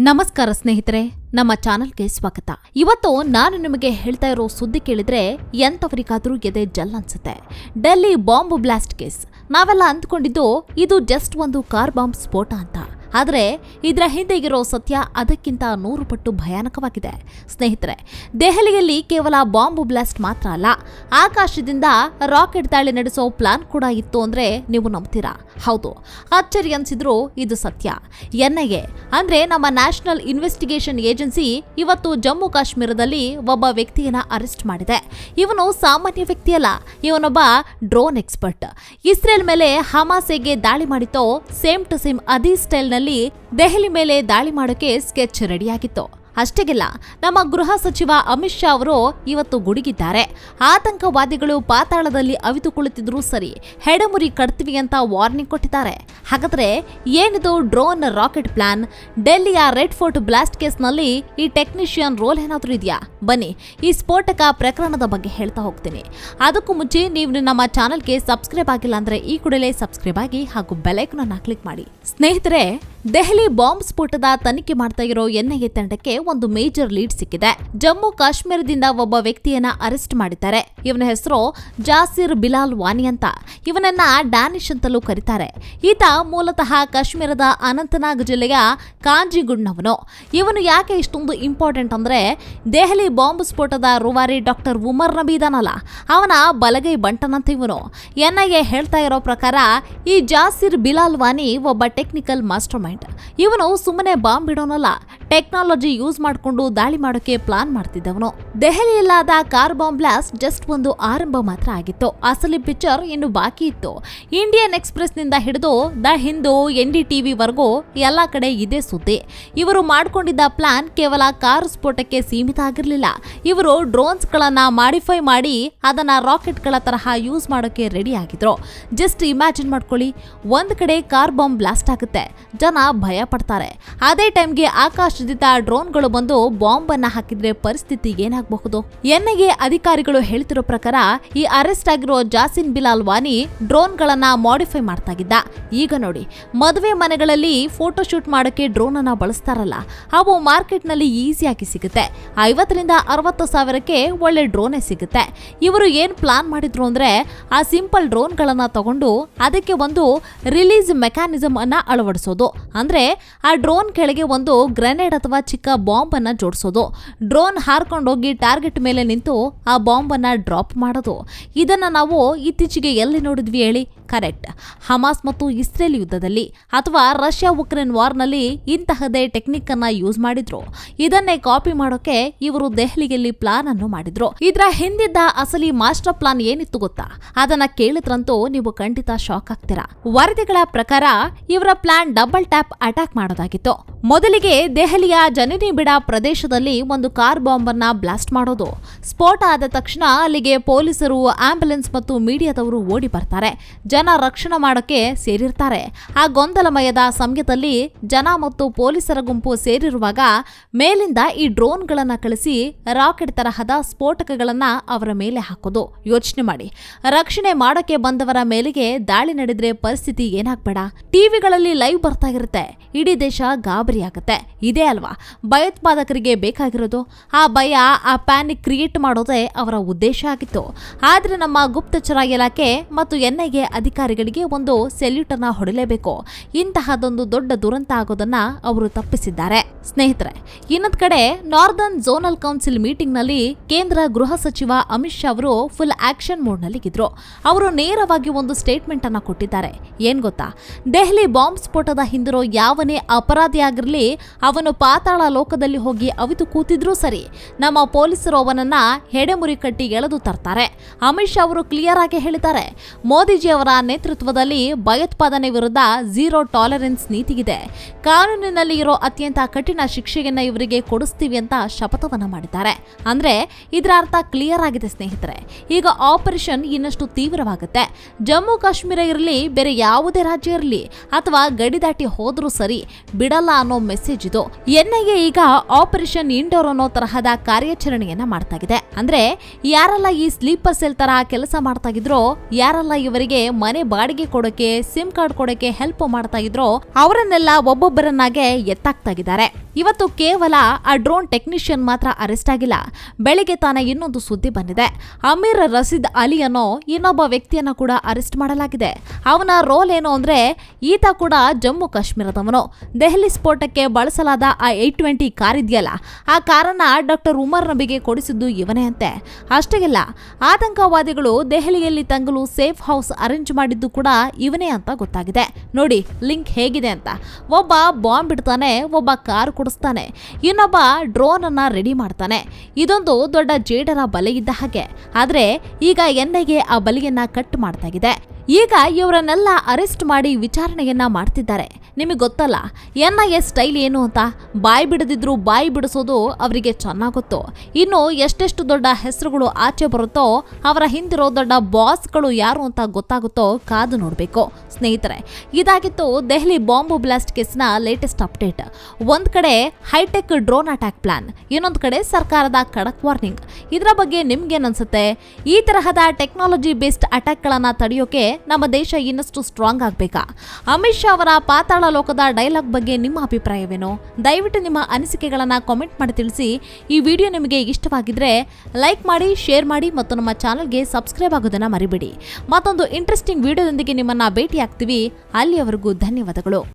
ನಮಸ್ಕಾರ ಸ್ನೇಹಿತರೆ, ನಮ್ಮ ಚಾನೆಲ್ಗೆ ಸ್ವಾಗತ. ಇವತ್ತು ನಾನು ನಿಮಗೆ ಹೇಳ್ತಾ ಇರೋ ಸುದ್ದಿ ಕೇಳಿದ್ರೆ ಎಂತವರಿಗಾದ್ರೂ ಎದೆ ಜಲ್ ಅನ್ಸುತ್ತೆ. Delhi bomb blast case. ನಾವೆಲ್ಲ ಅಂದ್ಕೊಂಡಿದ್ದು ಇದು ಜಸ್ಟ್ ಒಂದು ಕಾರ್ ಬಾಂಬ್ ಸ್ಫೋಟ ಅಂತ. ಆದ್ರೆ ಇದರ ಹಿಂದೆ ಇರೋ ಸತ್ಯ ಅದಕ್ಕಿಂತ ನೂರು ಪಟ್ಟು ಭಯಾನಕವಾಗಿದೆ. ಸ್ನೇಹಿತರೆ, ದೆಹಲಿಯಲ್ಲಿ ಕೇವಲ ಬಾಂಬ್ ಬ್ಲಾಸ್ಟ್ ಮಾತ್ರ ಅಲ್ಲ, ಆಕಾಶದಿಂದ ರಾಕೆಟ್ ದಾಳಿ ನಡೆಸೋ ಪ್ಲಾನ್ ಕೂಡ ಇತ್ತು ಅಂದ್ರೆ ನೀವು ನಂಬ್ತೀರಾ? ಹೌದು, ಅಚ್ಚರಿ ಅನಿಸಿದ್ರು ಇದು ಸತ್ಯ. ಎನ್ಐಎ, ಅಂದ್ರೆ ನಮ್ಮ ನ್ಯಾಷನಲ್ ಇನ್ವೆಸ್ಟಿಗೇಷನ್ ಏಜೆನ್ಸಿ ಇವತ್ತು ಜಮ್ಮು ಕಾಶ್ಮೀರದಲ್ಲಿ ಒಬ್ಬ ವ್ಯಕ್ತಿಯನ್ನ ಅರೆಸ್ಟ್ ಮಾಡಿದೆ. ಇವನು ಸಾಮಾನ್ಯ ವ್ಯಕ್ತಿಯಲ್ಲ ಇವನೊಬ್ಬ ಡ್ರೋನ್ ಎಕ್ಸ್ಪರ್ಟ್. ಇಸ್ರೇಲ್ ಮೇಲೆ ಹಮಾಸೆಗೆ ದಾಳಿ ಮಾಡಿತೋ ಸೇಮ್ ಟು ಸೇಮ್ ಅದೇ ಸ್ಟೈಲ್ನಲ್ಲಿ ದೆಹಲಿ ಮೇಲೆ ದಾಳಿ ಮಾಡೋಕೆ ಸ್ಕೆಚ್ ರೆಡಿಯಾಗಿತ್ತು. ಅಷ್ಟೇಗಿಲ್ಲ, ನಮ್ಮ ಗೃಹ ಸಚಿವ ಅಮಿತ್ ಶಾ ಅವರು ಇವತ್ತು ಗುಡುಗಿದ್ದಾರೆ. ಆತಂಕವಾದಿಗಳು ಪಾತಾಳದಲ್ಲಿ ಅವಿತುಕೊಳ್ಳುತ್ತಿದ್ರು ಸರಿ ಹೆಡಮುರಿ ಕಟ್ತೀವಿ ಅಂತ ವಾರ್ನಿಂಗ್ ಕೊಟ್ಟಿದ್ದಾರೆ. ಹಾಗಾದ್ರೆ ಏನಿದು ಡ್ರೋನ್ ರಾಕೆಟ್ ಪ್ಲಾನ್? ಡೆಲ್ಲಿಯ ರೆಡ್ ಫೋರ್ಟ್ ಬ್ಲಾಸ್ಟ್ ಕೇಸ್ನಲ್ಲಿ ಈ ಟೆಕ್ನಿಷಿಯನ್ ರೋಲ್ ಏನಾದ್ರೂ ಇದೆಯಾ? ಬನ್ನಿ, ಈ ಸ್ಫೋಟಕ ಪ್ರಕರಣದ ಬಗ್ಗೆ ಹೇಳ್ತಾ ಹೋಗ್ತೀನಿ. ಅದಕ್ಕೂ ಮುಂಚೆ ನೀವು ನಮ್ಮ ಚಾನಲ್ಗೆ ಸಬ್ಸ್ಕ್ರೈಬ್ ಆಗಿಲ್ಲ ಅಂದ್ರೆ ಈ ಕೂಡಲೇ ಸಬ್ಸ್ಕ್ರೈಬ್ ಆಗಿ ಹಾಗೂ ಬೆಲೈಕನ್ ಅನ್ನ ಕ್ಲಿಕ್ ಮಾಡಿ. ಸ್ನೇಹಿತರೆ ದೆಹಲಿ ಬಾಂಬ್ ಸ್ಫೋಟದ ತನಿಖೆ ಮಾಡ್ತಾ ಇರೋ ಎನ್ಐಎ ತಂಡಕ್ಕೆ ಒಂದು ಮೇಜರ್ ಲೀಡ್ ಸಿಕ್ಕಿದೆ. ಜಮ್ಮು ಕಾಶ್ಮೀರದಿಂದ ಒಬ್ಬ ವ್ಯಕ್ತಿಯನ್ನ ಅರೆಸ್ಟ್ ಮಾಡಿದ್ದಾರೆ. ಇವನ ಹೆಸರು ಜಾಸಿರ್ ಬಿಲಾಲ್ ವಾನಿ ಅಂತ. ಇವನನ್ನ ಡ್ಯಾನಿಶ್ ಅಂತಲೂ ಕರೀತಾರೆ. ಈತ ಮೂಲತಃ ಕಾಶ್ಮೀರದ ಅನಂತನಾಗ್ ಜಿಲ್ಲೆಯ ಕಾಂಜಿಗುಡ್ನವನು. ಇವನು ಯಾಕೆ ಇಷ್ಟೊಂದು ಇಂಪಾರ್ಟೆಂಟ್ ಅಂದ್ರೆ ದೆಹಲಿ ಬಾಂಬ್ ಸ್ಫೋಟದ ರೂವಾರಿ ಡಾಕ್ಟರ್ ಉಮರ್ ನಬಿ ಇದಾನಲ್ಲ, ಅವನ ಬಲಗೈ ಬಂಟನಂತ ಇವನು. ಎನ್ಐಎ ಹೇಳ್ತಾ ಇರೋ ಪ್ರಕಾರ ಈ ಜಾಸಿರ್ ಬಿಲಾಲ್ ವಾನಿ ಒಬ್ಬ ಟೆಕ್ನಿಕಲ್ ಮಾಸ್ಟರ್ ಮೈಂಡ್ ಇವನು ಸುಮ್ಮನೆ ಬಾಂಬ್ ಬಿಡೋನಲ್ಲ ಟೆಕ್ನಾಲಜಿ ಯೂಸ್ ಮಾಡಿಕೊಂಡು ದಾಳಿ ಮಾಡೋಕೆ ಪ್ಲಾನ್ ಮಾಡ್ತಿದ್ದವನು. ದೆಹಲಿಯಲ್ಲಾದ ಕಾರ್ ಬಾಂಬ್ ಬ್ಲಾಸ್ಟ್ ಜಸ್ಟ್ ಒಂದು ಆರಂಭ ಮಾತ್ರ ಆಗಿತ್ತು. ಅಸಲಿ ಪಿಕ್ಚರ್ ಇನ್ನು ಬಾಕಿ ಇತ್ತು. ಇಂಡಿಯನ್ ಎಕ್ಸ್ಪ್ರೆಸ್ನಿಂದ ಹಿಡಿದು the Hindu, N D TV ವರೆಗೂ ಎಲ್ಲ ಕಡೆ ಇದೇ ಸುದ್ದಿ. ಇವರು ಮಾಡ್ಕೊಂಡಿದ್ದ ಪ್ಲಾನ್ ಕೇವಲ ಕಾರ್ ಸ್ಫೋಟಕ್ಕೆ ಸೀಮಿತ ಆಗಿರಲಿಲ್ಲ. ಇವರು ಡ್ರೋನ್ಸ್ ಗಳನ್ನ ಮಾಡಿಫೈ ಮಾಡಿ ಅದನ್ನ ರಾಕೆಟ್ಗಳ ತರಹ ಯೂಸ್ ಮಾಡೋಕೆ ರೆಡಿ ಆಗಿದ್ರು. ಜಸ್ಟ್ ಇಮ್ಯಾಜಿನ್ ಮಾಡ್ಕೊಳ್ಳಿ, ಒಂದ್ ಕಡೆ ಕಾರ್ ಬಾಂಬ್ ಬ್ಲಾಸ್ಟ್ ಆಗುತ್ತೆ. ಜನ ಭಯ ಪಡ್ತಾರೆ ಅದೇ ಟೈಮ್ಗೆ ಆಕಾಶದಿಂದ ಡ್ರೋನ್ಗಳು ಬಂದು ಬಾಂಬ್ ಅನ್ನ ಹಾಕಿದ್ರೆ ಪರಿಸ್ಥಿತಿ ಏನಾಗಬಹುದು? ಎನ್ಐಎ ಅಧಿಕಾರಿಗಳು ಹೇಳ್ತಿರೋ ಪ್ರಕಾರ ಈ ಅರೆಸ್ಟ್ ಆಗಿರೋ ಜಾಸಿನ್ ಬಿಲಾಲ್ ವಾನಿ ಡ್ರೋನ್ ಗಳನ್ನ ಮಾಡಿಫೈ ಮಾಡ್ತಾಗಿದ್ದ. ಈಗ ನೋಡಿ, ಮದುವೆ ಮನೆಗಳಲ್ಲಿ ಫೋಟೋ ಶೂಟ್ ಮಾಡೋಕೆ ಡ್ರೋನ್ ಅನ್ನ ಬಳಸ್ತಾರಲ್ಲ, ಅವು ಮಾರ್ಕೆಟ್ನಲ್ಲಿ ಈಸಿಯಾಗಿ ಸಿಗುತ್ತೆ. ಐವತ್ತರಿಂದ ಅರವತ್ತು ಸಾವಿರಕ್ಕೆ ಒಳ್ಳೆ ಡ್ರೋನೇ ಸಿಗುತ್ತೆ. ಇವರು ಏನ್ ಪ್ಲಾನ್ ಮಾಡಿದ್ರು ಅಂದ್ರೆ ಆ ಸಿಂಪಲ್ ಡ್ರೋನ್ ಗಳನ್ನ ತಗೊಂಡು ಅದಕ್ಕೆ ಒಂದು ರಿಲೀಸ್ ಮೆಕ್ಯಾನಿಸಮ್ ಅನ್ನ ಅಳವಡಿಸೋದು. ಅಂದ್ರೆ ಆ ಡ್ರೋನ್ ಕೆಳಗೆ ಒಂದು ಗ್ರೆನೇಡ್ ಅಥವಾ ಚಿಕ್ಕ ಬಾಂಬ್ ಅನ್ನ ಜೋಡಿಸೋದು. ಡ್ರೋನ್ ಹಾರ್ಕೊಂಡೋಗಿ ಟಾರ್ಗೆಟ್ ಮೇಲೆ ನಿಂತು ಆ ಬಾಂಬ್ ಅನ್ನ ಡ್ರಾಪ್ ಮಾಡೋದು. ಇದನ್ನ ನಾವು ಇತ್ತೀಚೆಗೆ ಎಲ್ಲಿ ನೋಡಿದ್ವಿ ಹೇಳಿ? ಕರೆಕ್ಟ್. ಹಮಾಸ್ ಮತ್ತು ಇಸ್ರೇಲ್ ಯುದ್ಧದಲ್ಲಿ ಅಥವಾ ರಷ್ಯಾ ಉಕ್ರೇನ್ ವಾರ್ನಲ್ಲಿ ಇಂತಹದೇ ಟೆಕ್ನಿಕ್ ಅನ್ನ ಯೂಸ್ ಮಾಡಿದ್ರು. ಇದನ್ನೇ ಕಾಪಿ ಮಾಡೋಕೆ ಇವರು ದೆಹಲಿಯಲ್ಲಿ ಪ್ಲಾನ್ ಅನ್ನು ಮಾಡಿದ್ರು. ಇದರ ಹಿಂದಿದ್ದ ಅಸಲಿ ಮಾಸ್ಟರ್ ಪ್ಲಾನ್ ಏನಿತ್ತು ಗೊತ್ತಾ? ಅದನ್ನ ಕೇಳಿದ್ರಂತೂ ನೀವು ಖಂಡಿತ ಶಾಕ್ ಆಗ್ತೀರಾ. ವರದಿಗಳ ಪ್ರಕಾರ ಇವರ ಪ್ಲಾನ್ ಡಬಲ್ ಟ್ಯಾಪ್ ಅಟ್ಯಾಕ್ ಮಾಡೋದಾಗಿತ್ತು. ಮೊದಲಿಗೆ ದೆಹಲಿಯ ಜನನಿಬಿಡ ಪ್ರದೇಶದಲ್ಲಿ ಒಂದು ಕಾರ್ ಬಾಂಬ್ ಬ್ಲಾಸ್ಟ್ ಮಾಡೋದು. ಸ್ಫೋಟ ಆದ ತಕ್ಷಣ ಅಲ್ಲಿಗೆ ಪೊಲೀಸರು, ಆಂಬ್ಯುಲೆನ್ಸ್ ಮತ್ತು ಮೀಡಿಯಾದವರು ಓಡಿ ಬರ್ತಾರೆ. ಜನ ರಕ್ಷಣೆ ಮಾಡೋಕ್ಕೆ ಸೇರಿರ್ತಾರೆ. ಆ ಗೊಂದಲಮಯದ ಸಮಯದಲ್ಲಿ ಜನ ಮತ್ತು ಪೊಲೀಸರ ಗುಂಪು ಸೇರಿರುವಾಗ ಮೇಲಿಂದ ಈ ಡ್ರೋನ್ಗಳನ್ನು ಕಳಿಸಿ ರಾಕೆಟ್ ತರಹದ ಸ್ಫೋಟಕಗಳನ್ನು ಅವರ ಮೇಲೆ ಹಾಕೋದು. ಯೋಚನೆ ಮಾಡಿ. ರಕ್ಷಣೆ ಮಾಡೋಕ್ಕೆ ಬಂದವರ ಮೇಲೆಗೆ ದಾಳಿ ನಡೆದರೆ ಪರಿಸ್ಥಿತಿ ಏನಾಗ್ಬೇಡ. ಟಿವಿಗಳಲ್ಲಿ ಲೈವ್ ಬರ್ತಾ ಇರುತ್ತೆ. ಇಡೀ ದೇಶ ಗಾಬರಿ. ಆಗುತ್ತೆ ಇದೇ ಅಲ್ವಾ? ಭಯೋತ್ಪಾದಕರಿಗೆ ಬೇಕಾಗಿರೋದು. ಆ ಭಯ, ಆ ಪ್ಯಾನಿಕ್ ಕ್ರಿಯೇಟ್ ಮಾಡೋದೇ ಅವರ ಉದ್ದೇಶ ಆಗಿತ್ತು. ಆದ್ರೆ ನಮ್ಮ ಗುಪ್ತಚರ ಇಲಾಖೆ ಮತ್ತು ಎನ್ಐಎ ಅಧಿಕಾರಿಗಳಿಗೆ ಒಂದು ಸೆಲ್ಯೂಟ್ ಅನ್ನ ಹೊಡಲೇಬೇಕು. ಇಂತಹದೊಂದು ದೊಡ್ಡ ದುರಂತ ಆಗೋದನ್ನ ಅವರು ತಪ್ಪಿಸಿದ್ದಾರೆ. ಸ್ನೇಹಿತರೆ, ಇನ್ನೊಂದ್ ಕಡೆ ನಾರ್ದರ್ನ್ ಝೋನಲ್ ಕೌನ್ಸಿಲ್ ಮೀಟಿಂಗ್ನಲ್ಲಿ ಕೇಂದ್ರ ಗೃಹ ಸಚಿವ ಅಮಿತ್ ಶಾ ಅವರು ಫುಲ್ ಆಕ್ಷನ್ ಮೋಡ್ನಲ್ಲಿ ಇದ್ರು. ಅವರು ನೇರವಾಗಿ ಒಂದು ಸ್ಟೇಟ್ಮೆಂಟ್ ಅನ್ನ ಕೊಟ್ಟಿದ್ದಾರೆ. ಏನ್ ಗೊತ್ತಾ? ದೆಹಲಿ ಬಾಂಬ್ ಸ್ಫೋಟದ ಹಿಂದಿರೋ ಯಾವನೇ ಅಪರಾಧಿ ಆಗಿರ್ಲಿ ಅವನು ಪಾತಾಳ ಲೋಕದಲ್ಲಿ ಹೋಗಿ ಅವಿತು ಕೂತಿದ್ರೂ ಸರಿ. ನಮ್ಮ ಪೊಲೀಸರು ಅವನನ್ನ ಹೆಡೆಮುರಿ ಕಟ್ಟಿ ಎಳೆದು ತರ್ತಾರೆ. ಅಮಿತ್ ಶಾ ಅವರು ಕ್ಲಿಯರ್ ಆಗಿ ಹೇಳಿದ್ದಾರೆ. ಮೋದಿಜಿ ಅವರ ನೇತೃತ್ವದಲ್ಲಿ ಭಯೋತ್ಪಾದನೆ ವಿರುದ್ಧ ಝೀರೋ ಟಾಲರೆನ್ಸ್ ನೀತಿಗಿದೆ. ಕಾನೂನಿನಲ್ಲಿ ಇರೋ ಅತ್ಯಂತ ಕಠಿಣ ಶಿಕ್ಷೆಯನ್ನ ಇವರಿಗೆ ಕೊಡಿಸ್ತೀವಿ ಅಂತ ಶಪಥವನ್ನ ಮಾಡಿದ್ದಾರೆ. ಅಂದ್ರೆ ಇದರ ಅರ್ಥ ಕ್ಲಿಯರ್ ಆಗಿದೆ ಸ್ನೇಹಿತರೆ. ಈಗ ಆಪರೇಷನ್ ಇನ್ನಷ್ಟು ತೀವ್ರವಾಗುತ್ತೆ. ಜಮ್ಮು ಕಾಶ್ಮೀರ ಇರಲಿ, ಬೇರೆ ಯಾವುದೇ ರಾಜ್ಯ ಇರಲಿ, ಅಥವಾ ಗಡಿ ದಾಟಿ ಹೋದ್ರೂ ಸರಿ, ಬಿಡಲ್ಲ ಅನ್ನೋ ಮೆಸೇಜ್ ಇದು. ಎನ್ಐಎ ಈಗ ಆಪರೇಷನ್ ಇಂಡೋರ್ ಅನ್ನೋ ತರಹದ ಕಾರ್ಯಾಚರಣೆಯನ್ನ ಮಾಡ್ತಾ ಇದೆ ಅಂದ್ರೆ ಯಾರೆಲ್ಲ ಈ ಸ್ಲೀಪರ್ ಸೆಲ್ ತರ ಕೆಲಸ ಮಾಡ್ತಾ ಇದ್ರೋ ಯಾರೆಲ್ಲ ಇವರಿಗೆ ಮನೆ ಬಾಡಿಗೆ ಕೊಡೋಕೆ ಸಿಮ್ ಕಾರ್ಡ್ ಕೊಡೋಕೆ ಹೆಲ್ಪ್ ಮಾಡ್ತಾ ಇದ್ರೋ ಅವರನ್ನೆಲ್ಲ ಒಬ್ಬೊಬ್ಬರನ್ನಾಗೆ ಎತ್ತಾಕ್ತಾ ಇದ್ದಾರೆ ಇವತ್ತು ಕೇವಲ ಆ ಡ್ರೋನ್ ಟೆಕ್ನಿಷಿಯನ್ ಮಾತ್ರ ಅರೆಸ್ಟ್ ಆಗಿಲ್ಲ, ಬೆಳಿಗ್ಗೆ ತಾನೇ ಇನ್ನೊಂದು ಸುದ್ದಿ ಬಂದಿದೆ. ಅಮೀರ್ ರಸೀದ್ ಅಲಿ ಅನ್ನೋ ಇನ್ನೊಬ್ಬ ವ್ಯಕ್ತಿಯನ್ನ ಕೂಡ ಅರೆಸ್ಟ್ ಮಾಡಲಾಗಿದೆ. ಅವನ ರೋಲ್ ಏನು ಅಂದ್ರೆ, ಈತ ಕೂಡ ಜಮ್ಮು ಕಾಶ್ಮೀರದವನು. ದೆಹಲಿ ಸ್ಫೋಟಕ್ಕೆ ಬಳಸಲಾದ ಆ ಏಟ್ ಟ್ವೆಂಟಿ ಕಾರ್ ಇದೆಯಲ್ಲ ಆ ಕಾರನ್ನ ಡಾಕ್ಟರ್ ಉಮರ್ ನಬಿಗೆ ಕೊಡಿಸಿದ್ದು ಇವನೇ ಅಂತೆ. ಅಷ್ಟೇ ಇಲ್ಲ, ಆತಂಕವಾದಿಗಳು ದೆಹಲಿಯಲ್ಲಿ ತಂಗಲು ಸೇಫ್ ಹೌಸ್ ಅರೇಂಜ್ ಮಾಡಿದ್ದು ಕೂಡ ಇವನೇ ಅಂತ ಗೊತ್ತಾಗಿದೆ. ನೋಡಿ, ಲಿಂಕ್ ಹೇಗಿದೆ ಅಂತ. ಒಬ್ಬ ಬಾಂಬ್ ಇಡ್ತಾನೆ ಒಬ್ಬ ಕಾರ್ ಕೊಡಿಸ್ತಾನೆ. ಇನ್ನೊಬ್ಬ ಡ್ರೋನ್ ಅನ್ನ ರೆಡಿ ಮಾಡ್ತಾನೆ. ಇದೊಂದು ದೊಡ್ಡ ಜೇಡರ ಬಲೆ ಇದ್ದ ಹಾಗೆ. ಆದ್ರೆ ಈಗ ಎನ್ಐಗೆ ಆ ಬಲೆಯನ್ನ ಕಟ್ ಮಾಡ್ತಾಗಿದೆ ಈಗ ಇವರನ್ನೆಲ್ಲ ಅರೆಸ್ಟ್ ಮಾಡಿ ವಿಚಾರಣೆಯನ್ನ ಮಾಡ್ತಿದ್ದಾರೆ. ನಿಮಗೆ ಗೊತ್ತಲ್ಲ, ಎನ್ ಐ ಎ ಸ್ಟೈಲ್ ಏನು ಅಂತ? ಬಾಯಿ ಬಿಡದಿದ್ರು ಬಾಯಿ ಬಿಡಿಸೋದು ಅವರಿಗೆ ಚೆನ್ನಾಗಿ ಗೊತ್ತು ಇನ್ನು ಎಷ್ಟೆಷ್ಟು ದೊಡ್ಡ ಹೆಸರುಗಳು ಆಚೆ ಬರುತ್ತೋ, ಅವರ ಹಿಂದಿರೋ ದೊಡ್ಡ ಬಾಸ್ಗಳು ಯಾರು ಅಂತ ಗೊತ್ತಾಗುತ್ತೋ ಕಾದು ನೋಡಬೇಕು. ಸ್ನೇಹಿತರೆ, ಇದಾಗಿತ್ತು ದೆಹಲಿ ಬಾಂಬ್ ಬ್ಲಾಸ್ಟ್ ಕೇಸ್ನ ಲೇಟೆಸ್ಟ್ ಅಪ್ಡೇಟ್ ಒಂದು ಕಡೆ ಹೈಟೆಕ್ ಡ್ರೋನ್ ಅಟ್ಯಾಕ್ ಪ್ಲಾನ್ ಇನ್ನೊಂದು ಕಡೆ ಸರ್ಕಾರದ ಖಡಕ್ ವಾರ್ನಿಂಗ್ ಇದರ ಬಗ್ಗೆ ನಿಮ್ಗೇನನ್ಸುತ್ತೆ? ಈ ತರಹದ ಟೆಕ್ನಾಲಜಿ ಬೇಸ್ಡ್ ಅಟ್ಯಾಕ್ಗಳನ್ನು ತಡೆಯೋಕೆ ನಮ್ಮ ದೇಶ ಇನ್ನಷ್ಟು ಸ್ಟ್ರಾಂಗ್ ಆಗಬೇಕಾ? ಅಮಿತ್ ಶಾ ಅವರ ಪಾತಾಳ ಲೋಕದ ಡೈಲಾಗ್ ಬಗ್ಗೆ ನಿಮ್ಮ ಅಭಿಪ್ರಾಯವೇನು? ದಯವಿಟ್ಟು ನಿಮ್ಮ ಅನಿಸಿಕೆಗಳನ್ನು ಕಾಮೆಂಟ್ ಮಾಡಿ ತಿಳಿಸಿ. ಈ ವಿಡಿಯೋ ನಿಮಗೆ ಇಷ್ಟವಾಗಿದ್ರೆ ಲೈಕ್ ಮಾಡಿ ಶೇರ್ ಮಾಡಿ ಮತ್ತು ನಮ್ಮ ಚಾನಲ್ಗೆ ಸಬ್ಸ್ಕ್ರೈಬ್ ಆಗೋದನ್ನು ಮರಿಬೇಡಿ. ಮತ್ತೊಂದು ಇಂಟ್ರೆಸ್ಟಿಂಗ್ ವಿಡಿಯೋದೊಂದಿಗೆ ನಿಮ್ಮನ್ನು ಭೇಟಿ ಆಗ್ತೀವಿ ಅಲ್ಲಿಯವರೆಗೂ ಧನ್ಯವಾದಗಳು.